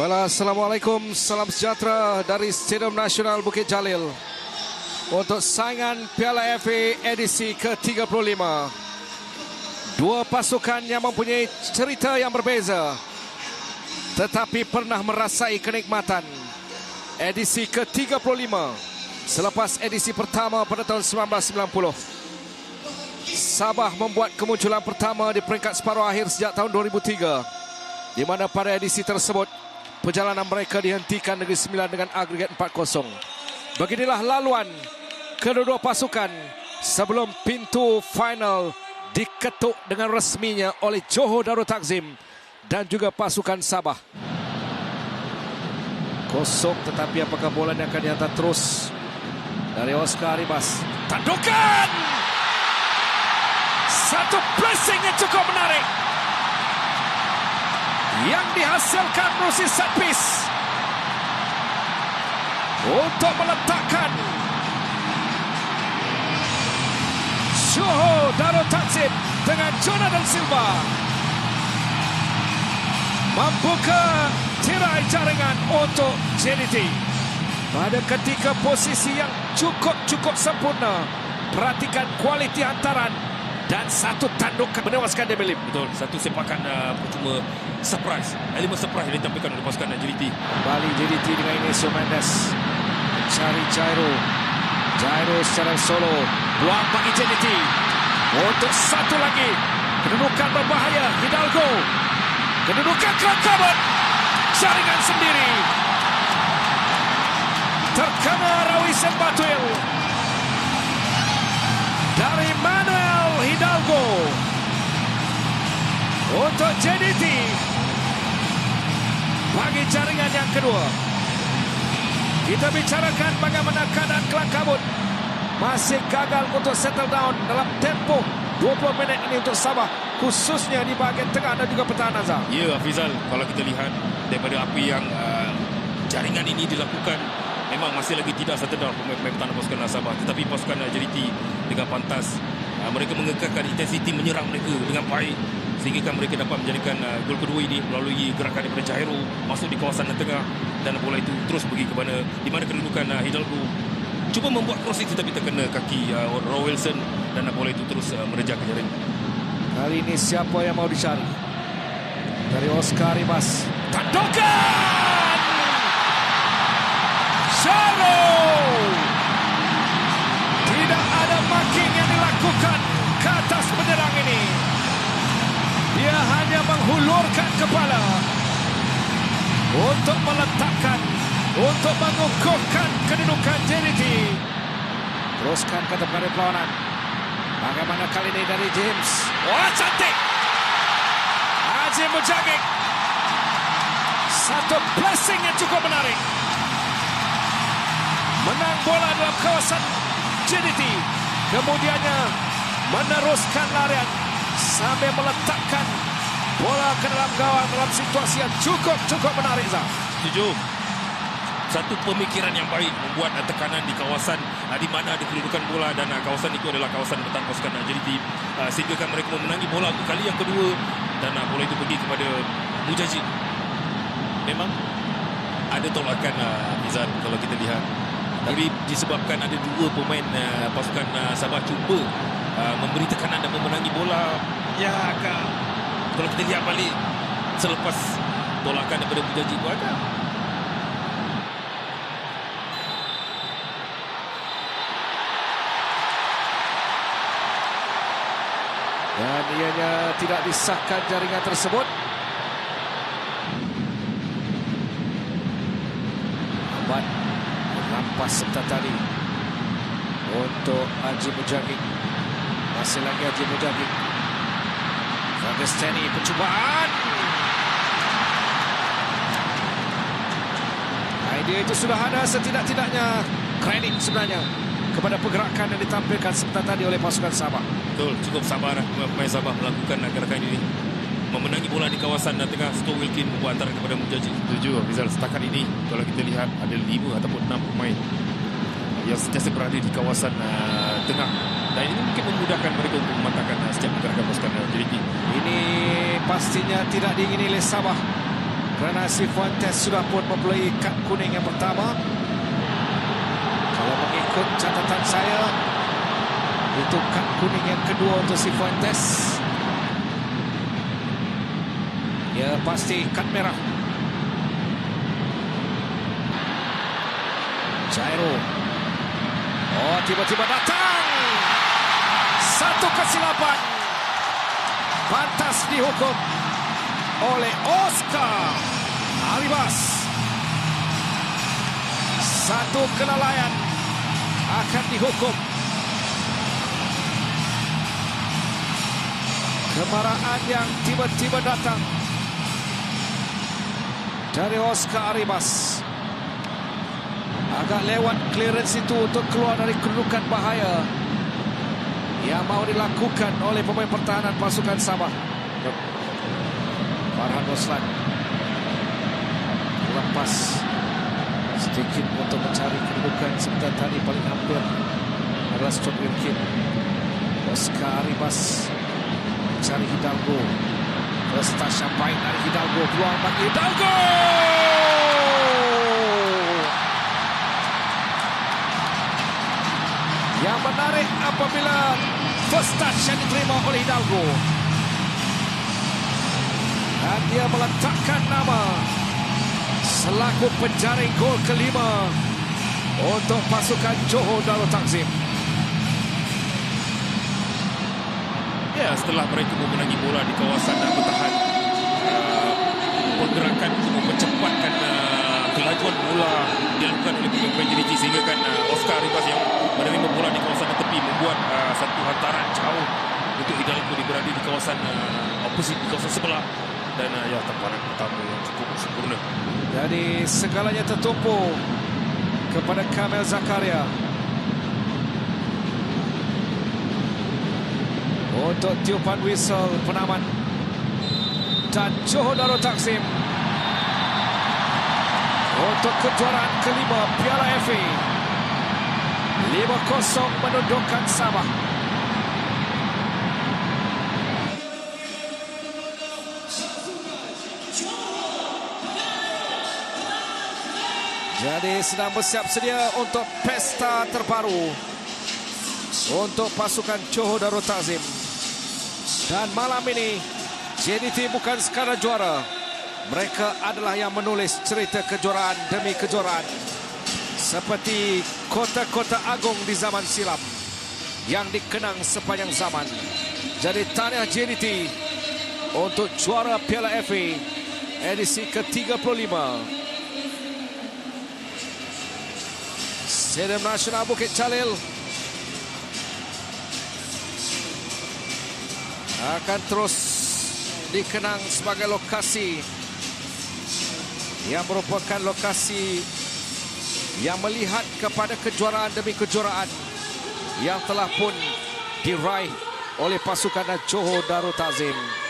Bala, Assalamualaikum, salam sejahtera dari Stadium Nasional Bukit Jalil untuk saingan Piala FA edisi ke-35. Dua pasukan yang mempunyai cerita yang berbeza tetapi pernah merasai kenikmatan edisi ke-35 selepas edisi pertama pada tahun 1990. Sabah membuat kemunculan pertama di peringkat separuh akhir sejak tahun 2003 di mana pada edisi tersebut perjalanan mereka dihentikan Negeri Sembilan dengan agregat 4-0. Beginilah laluan kedua-dua pasukan sebelum pintu final diketuk dengan resminya oleh Johor Darul Takzim dan juga pasukan Sabah. Kosong tetapi apakah bola yang akan dihantar terus dari Oscar Ribas. Tandukan! Satu blessing yang cukup menarik dihasilkan melalui set piece untuk meletakkan. Johor Darul Takzim dengan Jonathan Silva. Membuka tirai jaringan untuk JDT pada ketika posisi yang cukup-cukup sempurna perhatikan kualiti hantaran dan satu tandukan. Menewaskan Demilim. Betul, satu sepakan uh, percuma surprise. Elemen surprise yang ditampilkan oleh pasukan JDT. Bali JDT dengan Inesio Mendes mencari Jairo. Jairo secara solo. Peluang bagi JDT. Untuk satu lagi. Kedudukan berbahaya. Hidalgo. Kedudukan kelakabut. Jaringan sendiri. Terkena Rawi Sembatuil. Dari Manuel Hidalgo. Untuk JDT. Bagi jaringan yang kedua. Kita bicarakan bagaimana keadaan kelang kabut. Masih gagal untuk settle down dalam tempoh 20 minit ini untuk Sabah. Khususnya di bahagian tengah dan juga pertahanan Azhar. Ya, Afizal, kalau kita lihat daripada apa yang uh, jaringan ini dilakukan, memang masih lagi tidak settle down pemain-pemain pertahanan pasukan Sabah. Tetapi pasukan JDT dengan pantas, uh, mereka mengekalkan intensiti menyerang mereka dengan baik sehingga mereka dapat menjadikan uh, gol kedua ini melalui gerakan daripada Cairo masuk di kawasan tengah dan bola itu terus pergi ke mana di mana kedudukan uh, Hidalgo cuba membuat crossing tetapi terkena kaki uh, Roy Wilson dan uh, bola itu terus uh, mereja ke jaring. Kali ini siapa yang mau dicari? Dari Oscar Ribas. Tandukan! Cairo! Hanya menghulurkan kepala untuk meletakkan, untuk mengukuhkan kedudukan JDT. Teruskan ke tempat perlawanan. Bagaimana kali ini dari James? Wah, cantik! Haji Mujagik. Satu blessing yang cukup menarik. Menang bola dalam kawasan JDT. Kemudiannya meneruskan larian sambil meletakkan bola ke dalam gawang dalam situasi yang cukup-cukup menarik. Zah. Setuju. Satu pemikiran yang baik membuat tekanan di kawasan di mana ada kedudukan bola dan kawasan itu adalah kawasan bertahan pasukan JDT sehingga kan mereka memenangi bola untuk kali yang kedua dan bola itu pergi kepada Mujajid. Memang ada tolakan Izan kalau kita lihat. Tapi disebabkan ada dua pemain pasukan Sabah cuba memberi tekanan dan memenangi bola ya agak kalau kita lihat balik selepas tolakan daripada Mujajid itu agak Dan ianya tidak disahkan jaringan tersebut. Ahmad merampas serta tadi untuk Haji Mujagik. Masih lagi Haji Mujagik. Fagestani percubaan. Idea itu sudah ada setidak-tidaknya kredit sebenarnya kepada pergerakan yang ditampilkan sebentar tadi oleh pasukan Sabah. Betul, cukup sabar pemain Sabah melakukan gerakan ini. Memenangi bola di kawasan tengah Sto Wilkin antara kepada Mujajid. Setuju, Rizal. Setakat ini, kalau kita lihat ada lima ataupun enam pemain yang sentiasa berada di kawasan uh, tengah. Dan ini mungkin memudahkan mereka untuk mematahkan uh, setiap pergerakan pasukan uh, JDT. Ini pastinya tidak diingini oleh Sabah. kerana si Fuentes sudah pun mempunyai kad kuning yang pertama. Kalau mengikut catatan saya, itu kad kuning yang kedua untuk si Fuentes. Ya pasti kad merah. Jairo. Oh tiba-tiba datang. Satu kesilapan. Pantas dihukum oleh Oscar Aribas. Satu kelalaian akan dihukum. Kemarahan yang tiba-tiba datang dari Oscar Aribas. Agak lewat clearance itu untuk keluar dari kedudukan bahaya mau dilakukan oleh pemain pertahanan pasukan Sabah. Farhan Roslan lepas sedikit untuk mencari kedudukan sebentar tadi paling hampir adalah Scott Wilkin. Oscar Aribas mencari Hidalgo. Prestasi yang baik dari Hidalgo. Peluang bagi Hidalgo. Yang menarik apabila first touch yang diterima oleh Hidalgo. Dan dia meletakkan nama selaku penjaring gol kelima untuk pasukan Johor Darul Takzim. Ya, setelah mereka memenangi bola di kawasan dan bertahan uh, pergerakan untuk mempercepatkan uh, kelajuan bola dilakukan oleh pemain JDT sehingga kan uh, Oscar Ribas yang menerima bola di kawasan tepi membuat uh, satu hantaran jauh untuk Hidalgo di berada di kawasan uh, opposite di kawasan sebelah dan uh, ya temparan pertama yang cukup sempurna. Jadi segalanya tertumpu kepada Kamel Zakaria. Untuk tiupan whistle penaman dan Johor Darul Takzim untuk kejuaraan kelima Piala FA 5-0 menundukkan Sabah. Jadi sedang bersiap sedia untuk pesta terbaru untuk pasukan Johor Darul Takzim. Dan malam ini JDT bukan sekadar juara. Mereka adalah yang menulis cerita kejuaraan demi kejuaraan. Seperti kota-kota agung di zaman silam yang dikenang sepanjang zaman. Jadi tahniah JDT untuk juara Piala FA edisi ke-35. Stadium Nasional Bukit Jalil akan terus dikenang sebagai lokasi yang merupakan lokasi yang melihat kepada kejuaraan demi kejuaraan yang telah pun diraih oleh pasukan Johor Darul Takzim.